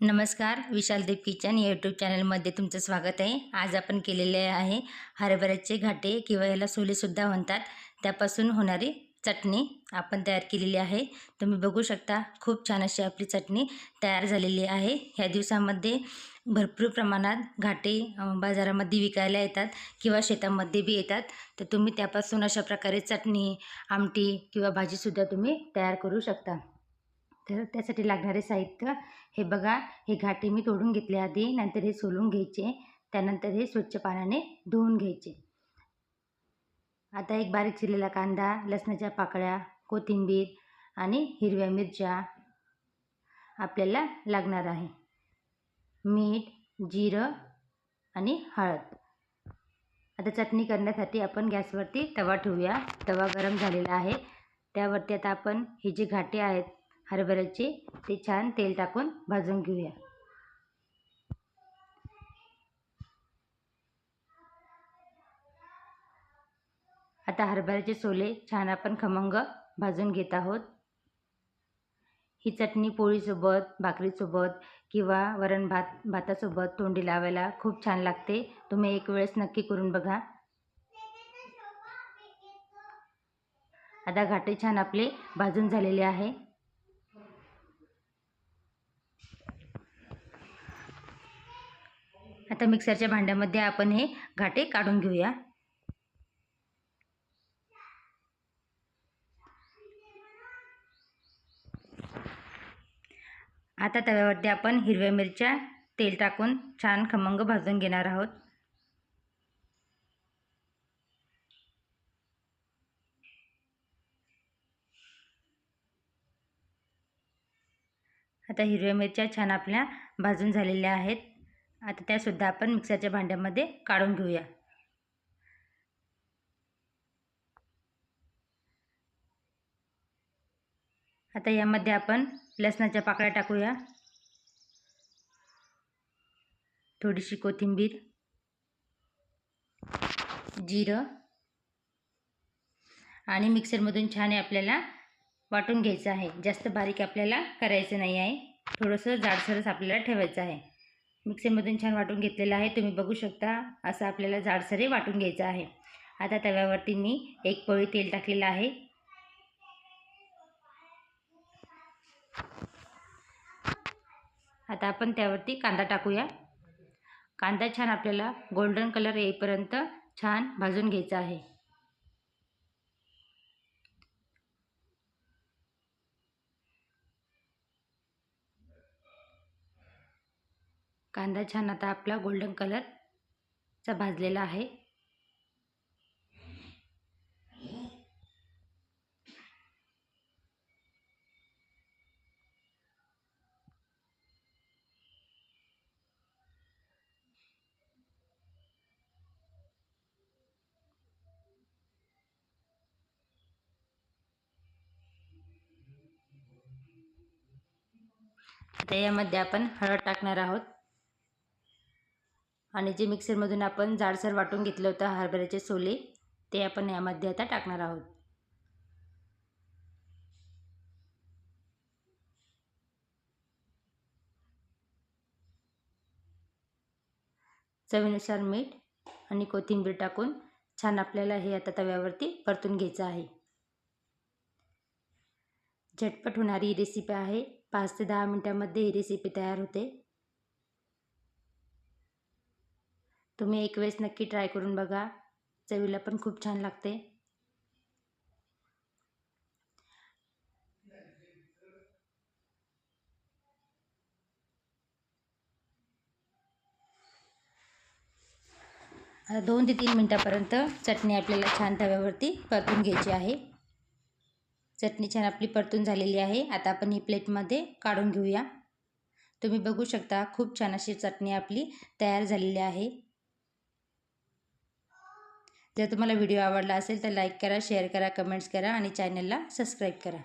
नमस्कार विशालदेव किचन या यूट्यूब चॅनलमध्ये तुमचं स्वागत आहे. आज आपण केलेले आहे हरभऱ्याचे घाटे किंवा याला सोलेसुद्धा म्हणतात. त्यापासून होणारी चटणी आपण तयार केलेली आहे. तुम्ही बघू शकता खूप छान अशी आपली चटणी तयार झालेली आहे. ह्या दिवसामध्ये भरपूर प्रमाणात घाटे बाजारामध्ये विकायला येतात किंवा शेतामध्ये बी येतात. तर तुम्ही त्यापासून अशा प्रकारे चटणी आमटी किंवा भाजीसुद्धा तुम्ही तयार करू शकता. तर त्यासाठी लागणारे साहित्य हे बघा हे घाटे मी तोडून घेतले आधी नंतर हे सोलून घ्यायचे त्यानंतर हे स्वच्छ पाण्याने धुवून घ्यायचे. आता एक बारीक चिरलेला कांदा लसणाच्या पाकळ्या कोथिंबीर आणि हिरव्या मिरच्या आपल्याला लागणार आहे. मीठ जिरं आणि हळद. आता चटणी करण्यासाठी आपण गॅसवरती तवा ठेवूया. तवा गरम झालेला आहे. त्यावरती आता आपण हे जे घाटे आहेत हरभऱ्याचे ते छान तेल टाकून भाजून घेऊया. आता हरभऱ्याचे सोले छान आपण खमंग भाजून घेत आहोत. ही चटणी पोळीसोबत भाकरीसोबत किंवा वरण भात भातासोबत तोंडी लावायला खूप छान लागते. तुम्ही एक वेळेस नक्की करून बघा. आता घाटे छान आपले भाजून झालेले आहे. आता मिक्सरच्या भांड्यामध्ये आपण हे घाटे काढून घेऊया. आता तव्यावरती आपण हिरव्या मिरच्या तेल टाकून छान खमंग भाजून घेणार आहोत. आता हिरव्या मिरच्या छान आपल्या भाजून झालेल्या आहेत. आता त्यासुद्धा आपण मिक्सरच्या भांड्यामध्ये काढून घेऊया. आता यामध्ये आपण लसणाच्या पाकळ्या टाकूया. थोडीशी कोथिंबीर जिरं आणि मिक्सरमधून छान हे आपल्याला वाटून घ्यायचं आहे. जास्त बारीक आपल्याला करायचं नाही आहे. थोडंसं जाडसरच आपल्याला ठेवायचं आहे. मिक्सरमधून छान वाटून घेतलेलं आहे. तुम्ही बघू शकता असं आपल्याला जाडसरे वाटून घ्यायचं आहे. आता तव्यावरती मी एक पोळी तेल टाकलेलं आहे. आता आपण त्यावरती कांदा टाकूया. कांदा छान आपल्याला गोल्डन कलर येईपर्यंत छान भाजून घ्यायचा आहे. कांदा छान आता आपला गोल्डन कलरचा भाजलेला आहे. आता यामध्ये आपण हळद टाकणार आहोत. आणि जे मिक्सरमधून आपण जाडसर वाटून घेतलं होतं हरभऱ्याचे सोले ते आपण यामध्ये आता टाकणार आहोत. चवीनुसार मीठ आणि कोथिंबीर टाकून छान आपल्याला हे आता तव्यावरती परतून घ्यायचं आहे. झटपट होणारी ही रेसिपी आहे. पाच ते दहा मिनटामध्ये ही रेसिपी तयार होते. तुम्ही एक वेळेस नक्की ट्राय करून बघा. चवीला पण खूप छान लागते. आता दोन ते तीन मिनटापर्यंत चटणी आपल्याला छान तव्यावरती परतून घ्यायची आहे. चटणी छान आपली परतून झालेली आहे. आता आपण ही प्लेटमध्ये काढून घेऊया. तुम्ही बघू शकता खूप छान अशी चटणी आपली तयार झालेली आहे. जर तुम्हाला व्हिडिओ आवडला असेल तर लाईक करा शेअर करा कमेंट्स करा आणि चॅनलला सबस्क्राईब करा.